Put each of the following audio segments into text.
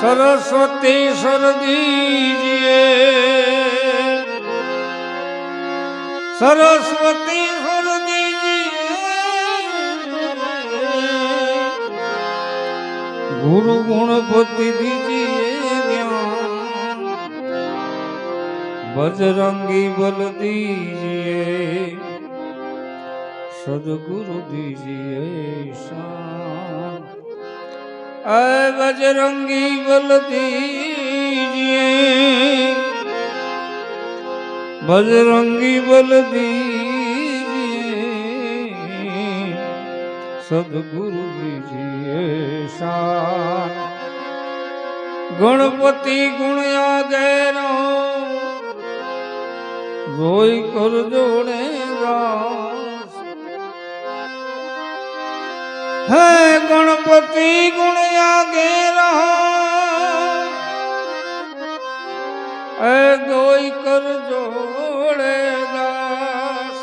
સરસ્વતી સરદીજીએ સરસ્વતી સરદીજીએ ગુરુ ગુણપતિ દીજીએ બજરંગી બલ દીજીએ. સદગુરુ દીજીએ. શાન અય બજરંગી બલ દીજીએ બજરંગી બલ દીજીએ સદગુરુ દીજીએ શાન ગણપતિ ગુણ આગેરો જોઈ કર હે ગણપતિ ગુણ આગેરા એ જોઈ કર જોડે દાસ.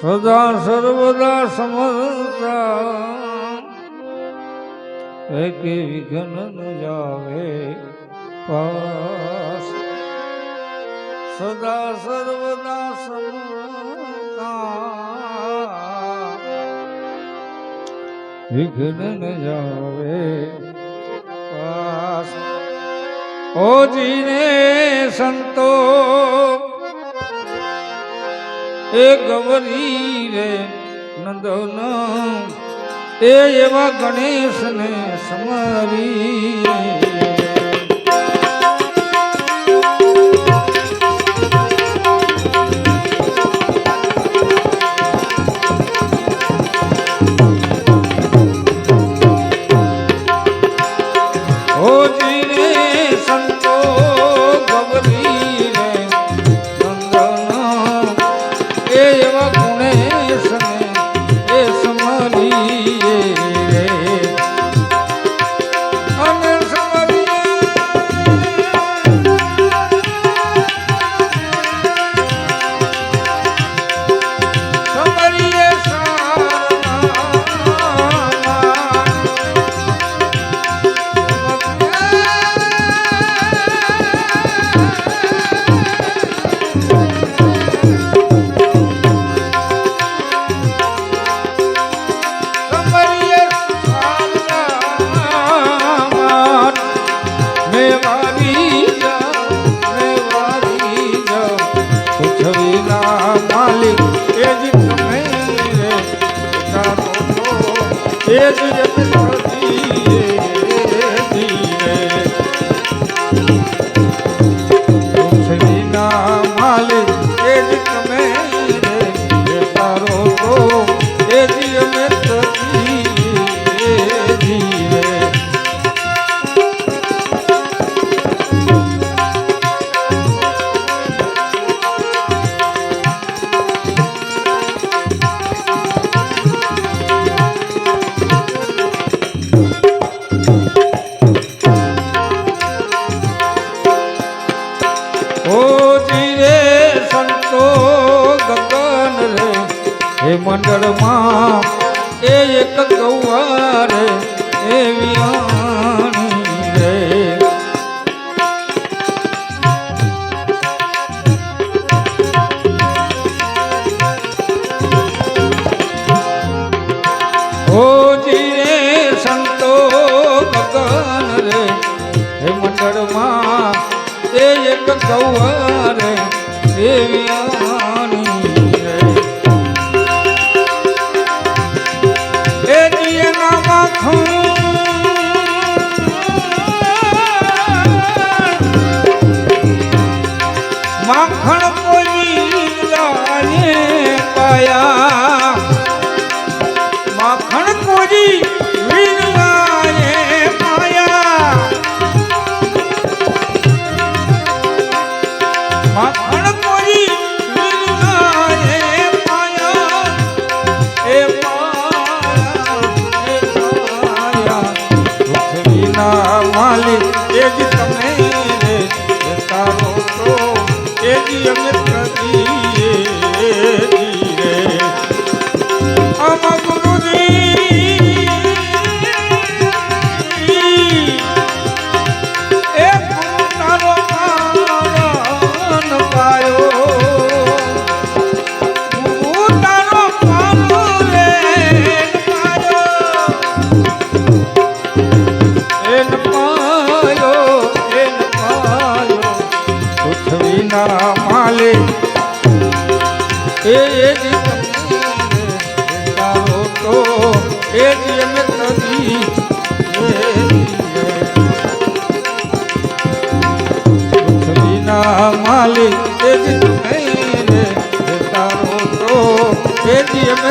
સદા સર્વદા સમર્થા. એક વિઘ્ન ન જાવે પાસ. સદા સર્વદા સમર્થા. વિઘ્ન ન જાવે. પાસ. ઓજીને સંતો એ ગવરી રે નંદન એ એવા ગણેશને સમરી. So. on. વાત વિના માલે. એ જ તારો તો, એ જ અમે તદી વિના માલે. એ જ તારો તો, એ જ અમે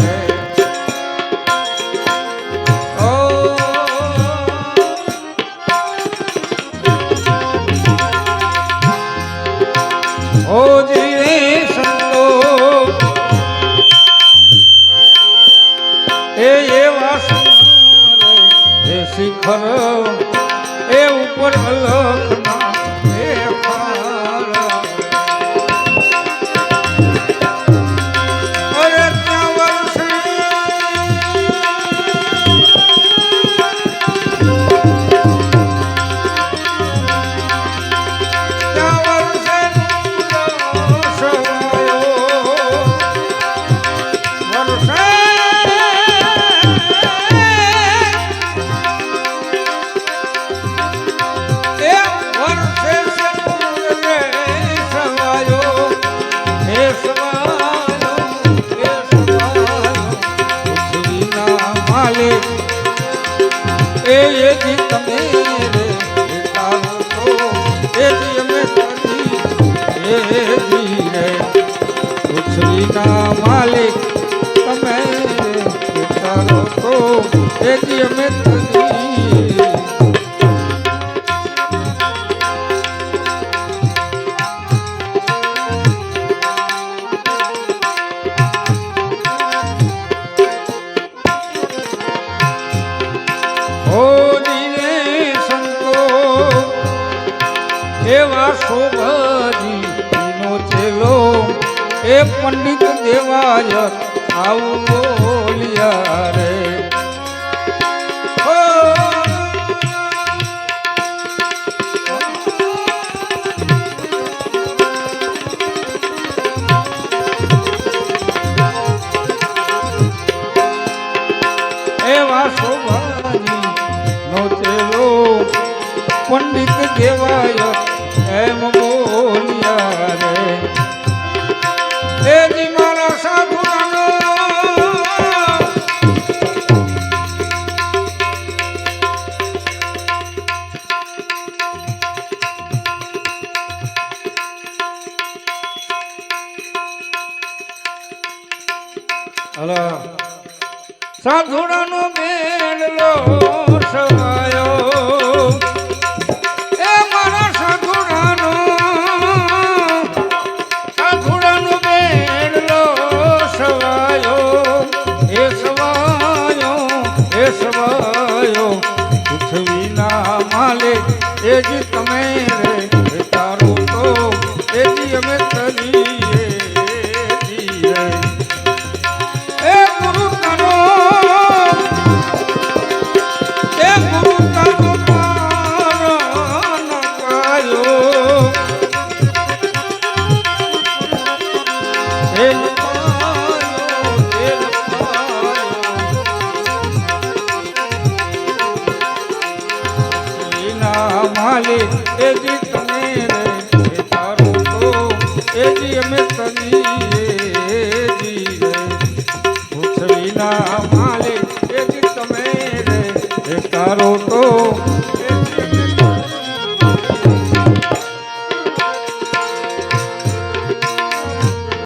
શિખર એ ઉપર અલખ પંડિત દેવાય આવું માલિક એ જ